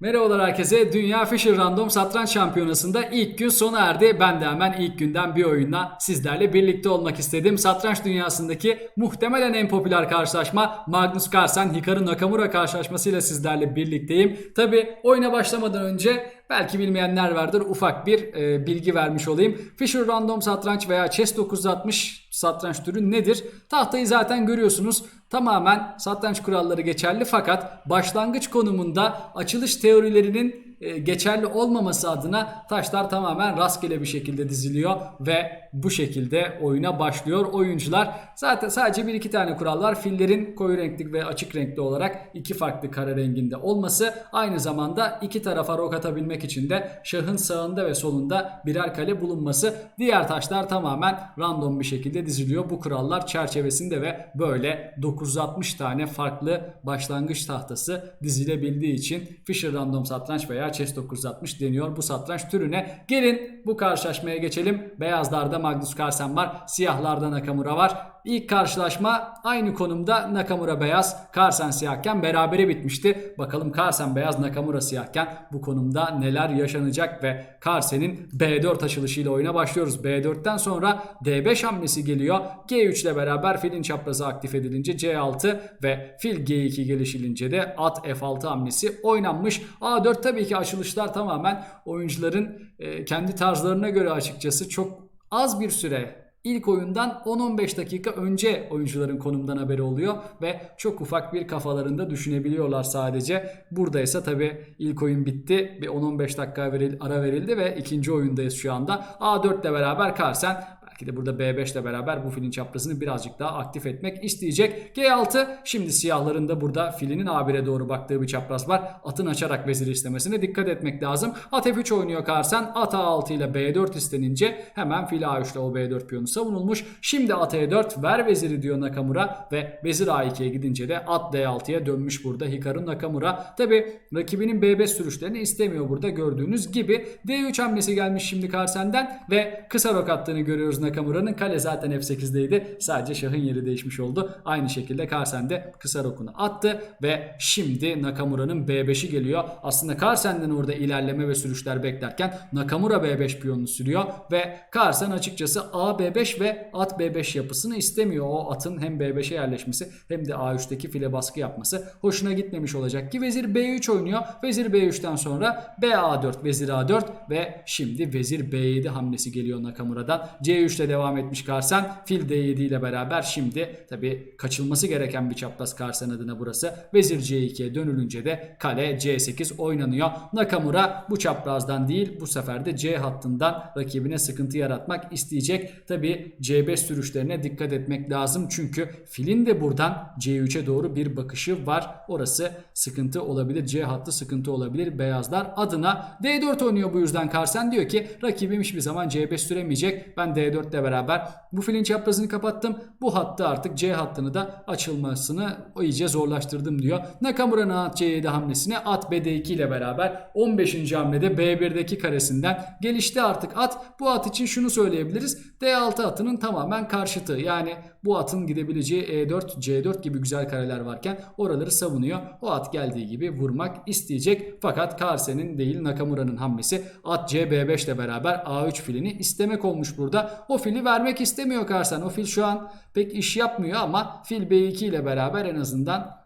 Merhabalar herkese. Dünya Fisher Random Satranç Şampiyonası'nda ilk gün sona erdi. Ben de hemen ilk günden bir oyunla sizlerle birlikte olmak istedim. Satranç dünyasındaki muhtemelen en popüler karşılaşma Magnus Carlsen Hikaru Nakamura karşılaşmasıyla sizlerle birlikteyim. Tabi oyuna başlamadan önce belki bilmeyenler vardır ufak bir e, bilgi vermiş olayım. Fisher Random Satranç veya Chess 960 satranç türü nedir? Tahtayı zaten görüyorsunuz. Tamamen satranç kuralları geçerli fakat başlangıç konumunda açılış teorilerinin geçerli olmaması adına taşlar tamamen rastgele bir şekilde diziliyor ve bu şekilde oyuna başlıyor oyuncular. Zaten sadece bir iki tane kural var. Fillerin koyu renkli ve açık renkli olarak iki farklı kare renginde olması. Aynı zamanda iki tarafa rok atabilmek için de şahın sağında ve solunda birer kale bulunması. Diğer taşlar tamamen random bir şekilde diziliyor. Bu kurallar çerçevesinde ve böyle 960 tane farklı başlangıç tahtası dizilebildiği için Fisher Random Satranç veya Chess 960 deniyor bu satranç türüne. Gelin bu karşılaşmaya geçelim. Beyazlarda Magnus Carlsen var. Siyahlarda Nakamura var. İlk karşılaşma aynı konumda Nakamura beyaz, Carlsen siyahken berabere bitmişti. Bakalım Carlsen beyaz, Nakamura siyahken bu konumda neler yaşanacak ve Carlsen'in B4 açılışıyla oyuna başlıyoruz. B4'ten sonra D5 hamlesi geliyor. G3 ile beraber filin çaprazı aktif edilince C6 ve fil G2 gelişilince de at F6 hamlesi oynanmış. A4 tabii ki açılışlar tamamen oyuncuların e, kendi tarzlarına göre açıkçası çok az bir süre İlk oyundan 10-15 dakika önce oyuncuların konumdan haberi oluyor ve çok ufak bir kafalarında düşünebiliyorlar sadece. Burada ise tabi ilk oyun bitti. Bir 10-15 dakika ara verildi ve ikinci oyundayız şu anda. A4 ile beraber Carlsen Belki de burada B5 ile beraber bu filin çaprazını birazcık daha aktif etmek isteyecek. G6 şimdi siyahların da burada filinin A1'e doğru baktığı bir çapraz var. Atın açarak veziri istemesine dikkat etmek lazım. At F3 oynuyor Carlsen. At A6 ile B4 istenince hemen fil A3 ile o B4 piyonu savunulmuş. Şimdi at E4 ver veziri diyor Nakamura ve vezir A2'ye gidince de at D6'ya dönmüş burada Hikaru Nakamura. Tabi rakibinin B5 sürüşlerini istemiyor burada gördüğünüz gibi. D3 hamlesi gelmiş şimdi Carlsen'den ve kısa rok attığını görüyoruz Nakamura'nın. Kale zaten F8'deydi. Sadece şahın yeri değişmiş oldu. Aynı şekilde Carlsen de kısa rokunu attı ve şimdi Nakamura'nın B5'i geliyor. Aslında Carlsen'den orada ilerleme ve sürüşler beklerken Nakamura B5 piyonunu sürüyor ve Carlsen açıkçası A B5 ve at B5 yapısını istemiyor. O atın hem B5'e yerleşmesi hem de A3'teki file baskı yapması hoşuna gitmemiş olacak ki vezir B3 oynuyor. Vezir B3'ten sonra BA4, vezir A4 ve şimdi vezir B7 hamlesi geliyor Nakamura'dan. C3 ile devam etmiş Carlsen. Fil D7 ile beraber şimdi tabi kaçılması gereken bir çapraz Carlsen adına burası. Vezir C2'ye dönülünce de kale C8 oynanıyor. Nakamura bu çaprazdan değil bu sefer de C hattından rakibine sıkıntı yaratmak isteyecek. Tabi C5 sürüşlerine dikkat etmek lazım. Çünkü filin de buradan C3'e doğru bir bakışı var. Orası sıkıntı olabilir. C hattı sıkıntı olabilir. Beyazlar adına D4 oynuyor bu yüzden Carlsen diyor ki rakibim hiçbir zaman C5 süremeyecek. Ben D4 ile beraber bu filin çaprazını kapattım. Bu hattı artık C hattını da açılmasını iyice zorlaştırdım diyor. Nakamura'nın at C7 hamlesine at BD2 ile beraber 15. hamlede B1'deki karesinden gelişti artık at. Bu at için şunu söyleyebiliriz. D6 atının tamamen karşıtı. Yani bu atın gidebileceği E4, C4 gibi güzel kareler varken oraları savunuyor. O at geldiği gibi vurmak isteyecek. Fakat Carlsen'in değil Nakamura'nın hamlesi at C B5 ile beraber A3 filini istemek olmuş burada. O fili vermek istemiyor Carlsen. O fil şu an pek iş yapmıyor ama fil B2 ile beraber en azından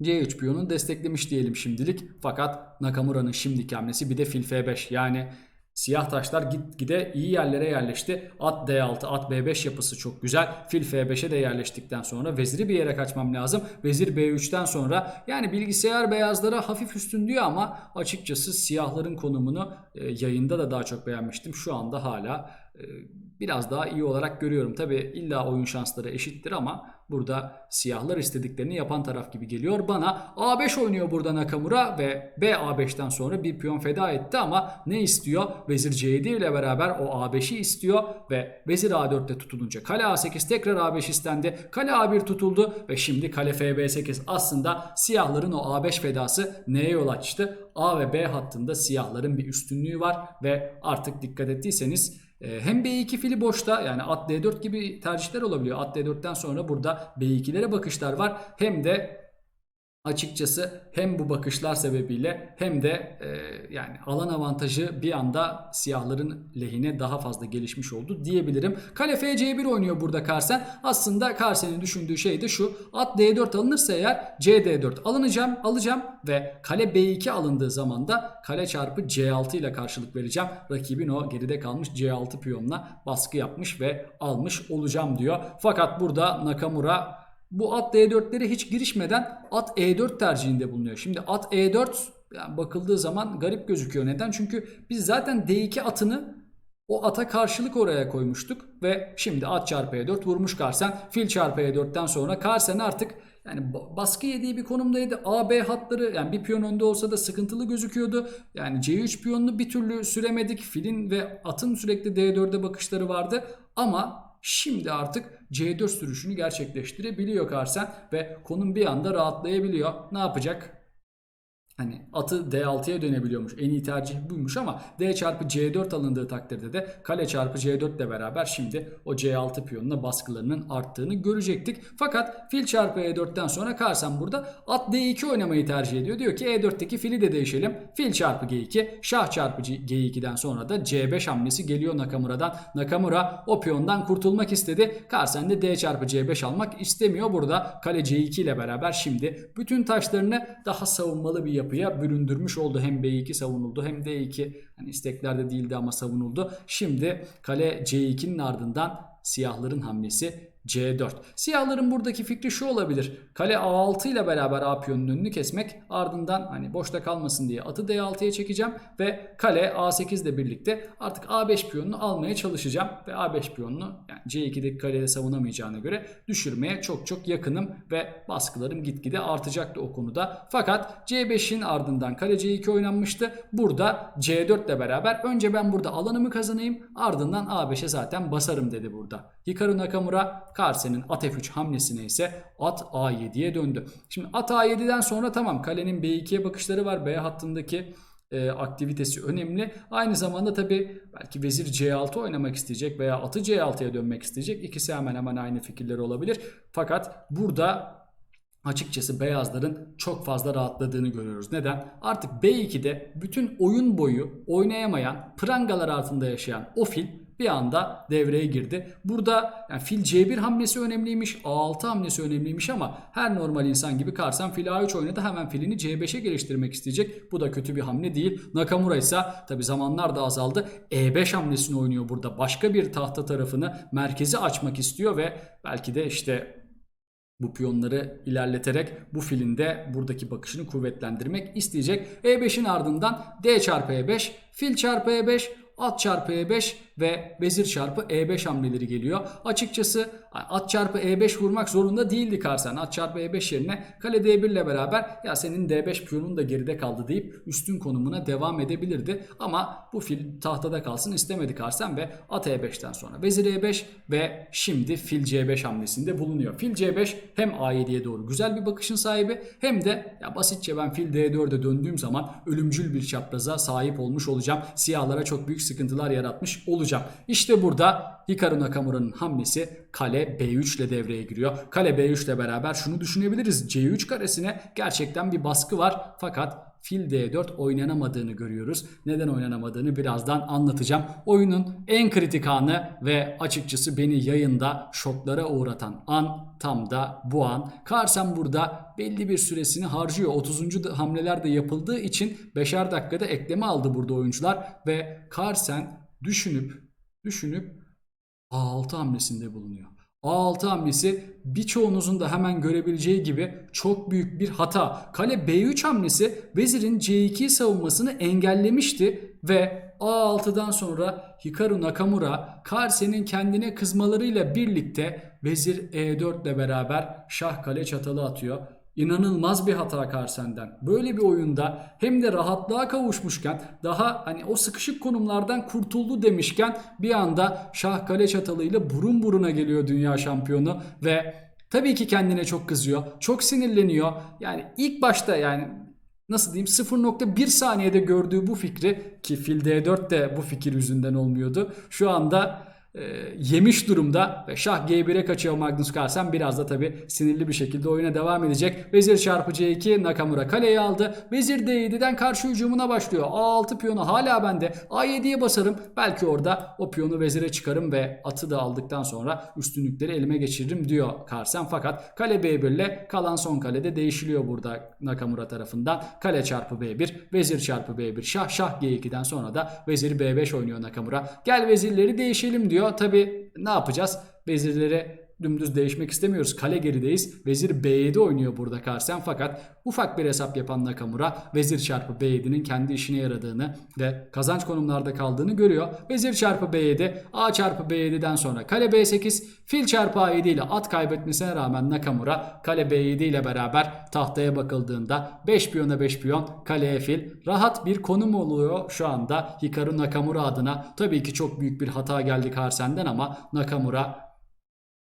C3 piyonunu desteklemiş diyelim şimdilik. Fakat Nakamura'nın şimdiki hamlesi bir de fil F5 yani Siyah taşlar gitgide iyi yerlere yerleşti. At D6, at B5 yapısı çok güzel. Fil F5'e de yerleştikten sonra veziri bir yere kaçmam lazım. Vezir B3'ten sonra yani bilgisayar beyazlara hafif üstün diyor ama açıkçası siyahların konumunu e, yayında da daha çok beğenmiştim. Şu anda hala e, biraz daha iyi olarak görüyorum. Tabi illa oyun şansları eşittir ama burada siyahlar istediklerini yapan taraf gibi geliyor bana. A5 oynuyor burada Nakamura ve B A5'ten sonra bir piyon feda etti ama ne istiyor? Vezir C7 ile beraber o A5'i istiyor ve vezir A4'te tutulunca kale A8 tekrar A5 istendi. Kale A1 tutuldu ve şimdi kale FB8 aslında siyahların o A5 fedası neye yol açtı? A ve B hattında siyahların bir üstünlüğü var ve artık dikkat ettiyseniz hem B2 fili boşta yani at D4 gibi tercihler olabiliyor. At D4'ten sonra burada B2'lere bakışlar var. Hem de açıkçası hem bu bakışlar sebebiyle hem de e, yani alan avantajı bir anda siyahların lehine daha fazla gelişmiş oldu diyebilirim. Kale FC1 oynuyor burada Carsen. Aslında Carsen'in düşündüğü şey de şu. At D4 alınırsa eğer CD4 alınacağım, alacağım ve kale B2 alındığı zaman da kale çarpı C6 ile karşılık vereceğim. Rakibin o geride kalmış C6 piyonuna baskı yapmış ve almış olacağım diyor. Fakat burada Nakamura bu at D4'lere hiç girişmeden at E4 tercihinde bulunuyor. Şimdi at E4 yani bakıldığı zaman garip gözüküyor. Neden? Çünkü biz zaten D2 atını o ata karşılık oraya koymuştuk ve şimdi at çarpı E4 vurmuş Karsen. Fil çarpı E4'ten sonra Karsen artık yani ba- baskı yediği bir konumdaydı. A, B hatları yani bir piyon önde olsa da sıkıntılı gözüküyordu. Yani C3 piyonunu bir türlü süremedik. Filin ve atın sürekli D4'e bakışları vardı. Ama Şimdi artık C4 sürüşünü gerçekleştirebiliyor Carsen ve konum bir anda rahatlayabiliyor. Ne yapacak? Hani atı D6'ya dönebiliyormuş. En iyi tercih buymuş ama D çarpı C4 alındığı takdirde de kale çarpı C4 ile beraber şimdi o C6 piyonuna baskılarının arttığını görecektik. Fakat fil çarpı E4'ten sonra Carsen burada at D2 oynamayı tercih ediyor. Diyor ki E4'teki fili de değişelim. Fil çarpı G2, şah çarpı G2'den sonra da C5 hamlesi geliyor Nakamura'dan. Nakamura o piyondan kurtulmak istedi. Carsen de D çarpı C5 almak istemiyor. Burada kale C2 ile beraber şimdi bütün taşlarını daha savunmalı bir yapıya büründürmüş oldu. Hem B2 savunuldu hem D2 hani isteklerde değildi ama savunuldu. Şimdi kale C2'nin ardından siyahların hamlesi C4. Siyahların buradaki fikri şu olabilir. Kale A6 ile beraber A piyonunun önünü kesmek. Ardından hani boşta kalmasın diye atı D6'ya çekeceğim ve kale A8 ile birlikte artık A5 piyonunu almaya çalışacağım ve A5 piyonunu yani C2'deki kalede savunamayacağına göre düşürmeye çok çok yakınım ve baskılarım gitgide artacaktı o konuda. Fakat C5'in ardından kale C2 oynanmıştı. Burada C4 ile beraber önce ben burada alanımı kazanayım ardından A5'e zaten basarım dedi burada. Hikaru Nakamura Carsen'in at F3 hamlesine ise at A7'ye döndü. Şimdi at A7'den sonra tamam kalenin B2'ye bakışları var. B hattındaki e, aktivitesi önemli. Aynı zamanda tabi belki vezir C6 oynamak isteyecek veya atı C6'ya dönmek isteyecek. İkisi hemen hemen aynı fikirleri olabilir. Fakat burada açıkçası beyazların çok fazla rahatladığını görüyoruz. Neden? Artık B2'de bütün oyun boyu oynayamayan, prangalar altında yaşayan o fil bir anda devreye girdi. Burada yani fil C1 hamlesi önemliymiş, A6 hamlesi önemliymiş ama her normal insan gibi Karsan fil A3 oynadı hemen filini C5'e geliştirmek isteyecek. Bu da kötü bir hamle değil. Nakamura ise tabi zamanlar da azaldı. E5 hamlesini oynuyor burada. Başka bir tahta tarafını merkezi açmak istiyor ve belki de işte bu piyonları ilerleterek bu filin de buradaki bakışını kuvvetlendirmek isteyecek. E5'in ardından D çarpı E5, fil çarpı E5, at çarpı E5 ve vezir çarpı E5 hamleleri geliyor. Açıkçası at çarpı E5 vurmak zorunda değildi Karsen. At çarpı E5 yerine kale D1 ile beraber ya senin D5 piyonun da geride kaldı deyip üstün konumuna devam edebilirdi. Ama bu fil tahtada kalsın istemedi Karsen ve at E5'ten sonra vezir E5 ve şimdi fil C5 hamlesinde bulunuyor. Fil C5 hem A7'ye doğru güzel bir bakışın sahibi hem de ya basitçe ben fil D4'e döndüğüm zaman ölümcül bir çapraza sahip olmuş olacağım. Siyahlara çok büyük sıkıntılar yaratmış olacağım. İşte burada Hikaru Nakamura'nın hamlesi kale B3 ile devreye giriyor. Kale B3 ile beraber şunu düşünebiliriz. C3 karesine gerçekten bir baskı var fakat fil D4 oynanamadığını görüyoruz. Neden oynanamadığını birazdan anlatacağım. Oyunun en kritik anı ve açıkçası beni yayında şoklara uğratan an tam da bu an. Carson burada belli bir süresini harcıyor. 30. hamleler de yapıldığı için 5'er dakikada ekleme aldı burada oyuncular ve Carson düşünüp düşünüp A6 hamlesinde bulunuyor. A6 hamlesi birçoğunuzun da hemen görebileceği gibi çok büyük bir hata. Kale B3 hamlesi vezirin C2 savunmasını engellemişti ve A6'dan sonra Hikaru Nakamura Karsen'in kendine kızmalarıyla birlikte vezir E4 ile beraber şah kale çatalı atıyor. İnanılmaz bir hata Karsen'den. Böyle bir oyunda hem de rahatlığa kavuşmuşken daha hani o sıkışık konumlardan kurtuldu demişken bir anda şah kale çatalıyla burun buruna geliyor dünya şampiyonu ve tabii ki kendine çok kızıyor. Çok sinirleniyor. Yani ilk başta yani nasıl diyeyim 0.1 saniyede gördüğü bu fikri ki fil D4 de bu fikir yüzünden olmuyordu. Şu anda e, yemiş durumda ve şah G1'e kaçıyor Magnus Carlsen biraz da tabi sinirli bir şekilde oyuna devam edecek. Vezir çarpı C2 Nakamura kaleyi aldı. Vezir D7'den karşı hücumuna başlıyor. A6 piyonu hala bende. A7'ye basarım. Belki orada o piyonu vezire çıkarım ve atı da aldıktan sonra üstünlükleri elime geçiririm diyor Carlsen. Fakat kale B1 ile kalan son kalede değişiliyor burada Nakamura tarafından. Kale çarpı B1, vezir çarpı B1, şah şah G2'den sonra da vezir B5 oynuyor Nakamura. Gel vezirleri değişelim diyor. Tabi ne yapacağız? Vezirleri dümdüz değişmek istemiyoruz. Kale gerideyiz. Vezir B7 oynuyor burada Carlsen fakat ufak bir hesap yapan Nakamura vezir çarpı B7'nin kendi işine yaradığını ve kazanç konumlarda kaldığını görüyor. Vezir çarpı B7, A çarpı B7'den sonra kale B8, fil çarpı A7 ile at kaybetmesine rağmen Nakamura kale B7 ile beraber tahtaya bakıldığında 5 piyona 5 piyon kaleye fil rahat bir konum oluyor şu anda Hikaru Nakamura adına. Tabii ki çok büyük bir hata geldi Carlsen'den ama Nakamura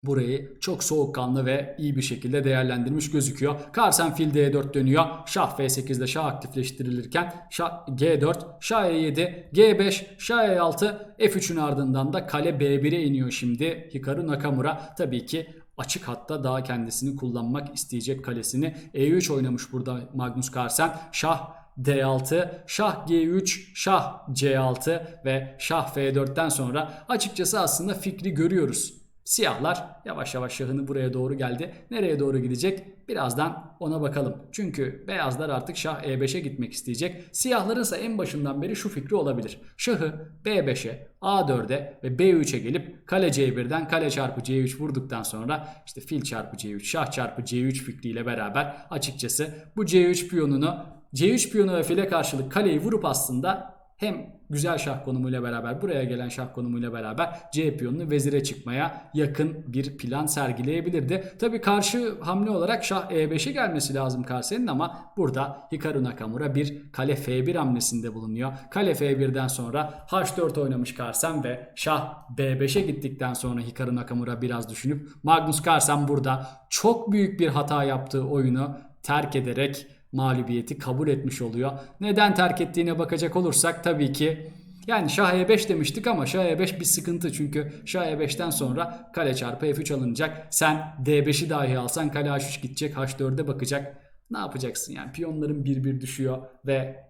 burayı çok soğukkanlı ve iyi bir şekilde değerlendirmiş gözüküyor. Carlsen fil D4 dönüyor. Şah F8'de şah aktifleştirilirken şah G4, şah E7, G5, şah E6, F3'ün ardından da kale B1'e iniyor şimdi Hikaru Nakamura. Tabii ki açık hatta daha kendisini kullanmak isteyecek kalesini. E3 oynamış burada Magnus Carlsen. Şah D6, şah G3, şah C6 ve şah F4'ten sonra açıkçası aslında fikri görüyoruz. Siyahlar yavaş yavaş şahını buraya doğru geldi. Nereye doğru gidecek? Birazdan ona bakalım. Çünkü beyazlar artık şah E5'e gitmek isteyecek. Siyahların ise en başından beri şu fikri olabilir. Şahı B5'e, A4'e ve B3'e gelip kale C1'den kale çarpı C3 vurduktan sonra işte fil çarpı C3, şah çarpı C3 fikriyle beraber açıkçası bu C3 piyonunu C3 piyonu ve file karşılık kaleyi vurup aslında hem güzel şah konumuyla beraber buraya gelen şah konumuyla beraber C piyonunu vezire çıkmaya yakın bir plan sergileyebilirdi. Tabi karşı hamle olarak şah E5'e gelmesi lazım Carlsen'in ama burada Hikaru Nakamura bir kale F1 hamlesinde bulunuyor. Kale F1'den sonra H4 oynamış Carlsen ve şah B5'e gittikten sonra Hikaru Nakamura biraz düşünüp Magnus Carlsen burada çok büyük bir hata yaptığı oyunu terk ederek mağlubiyeti kabul etmiş oluyor. Neden terk ettiğine bakacak olursak tabii ki yani Şah E5 demiştik ama Şah E5 bir sıkıntı çünkü Şah E5'ten sonra kale çarpı F3 alınacak. Sen D5'i dahi alsan kale H3 gidecek H4'e bakacak. Ne yapacaksın yani piyonların bir bir düşüyor ve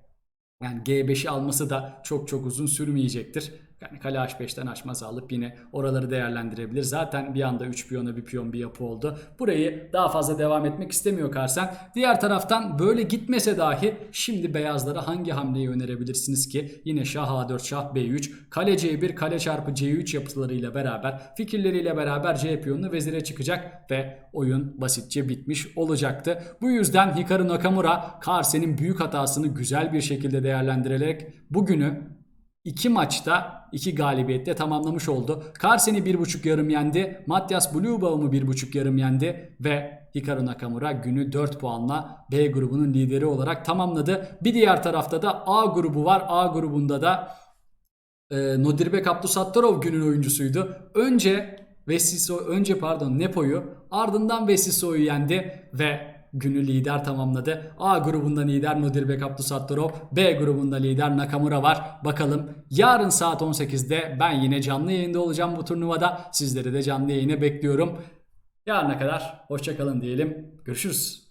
yani G5'i alması da çok çok uzun sürmeyecektir. Yani kale H5'ten açmaz alıp yine oraları değerlendirebilir. Zaten bir anda 3 piyona bir piyon bir yapı oldu. Burayı daha fazla devam etmek istemiyor Carlsen. Diğer taraftan böyle gitmese dahi şimdi beyazlara hangi hamleyi önerebilirsiniz ki? Yine şah A4, şah B3, kale C1, kale çarpı C3 yapılarıyla beraber, fikirleriyle beraber C piyonunu vezire çıkacak ve oyun basitçe bitmiş olacaktı. Bu yüzden Hikaru Nakamura Carlsen'in büyük hatasını güzel bir şekilde değerlendirerek bugünü İki maçta iki galibiyette tamamlamış oldu. Bir buçuk yarım yendi. Matthias Bluebaum'u bir buçuk yarım yendi. Ve Hikaru Nakamura günü 4 puanla B grubunun lideri olarak tamamladı. Bir diğer tarafta da A grubu var. A grubunda da e, Nodirbek Abdusattorov günün oyuncusuydu. Önce Vesiso, önce pardon Nepo'yu ardından Vesiso'yu yendi ve günü lider tamamladı. A grubunda lider Nodirbek Abdusattorov, B grubunda lider Nakamura var. Bakalım yarın saat 18'de ben yine canlı yayında olacağım bu turnuvada. Sizleri de canlı yayına bekliyorum. Yarına kadar hoşçakalın diyelim. Görüşürüz.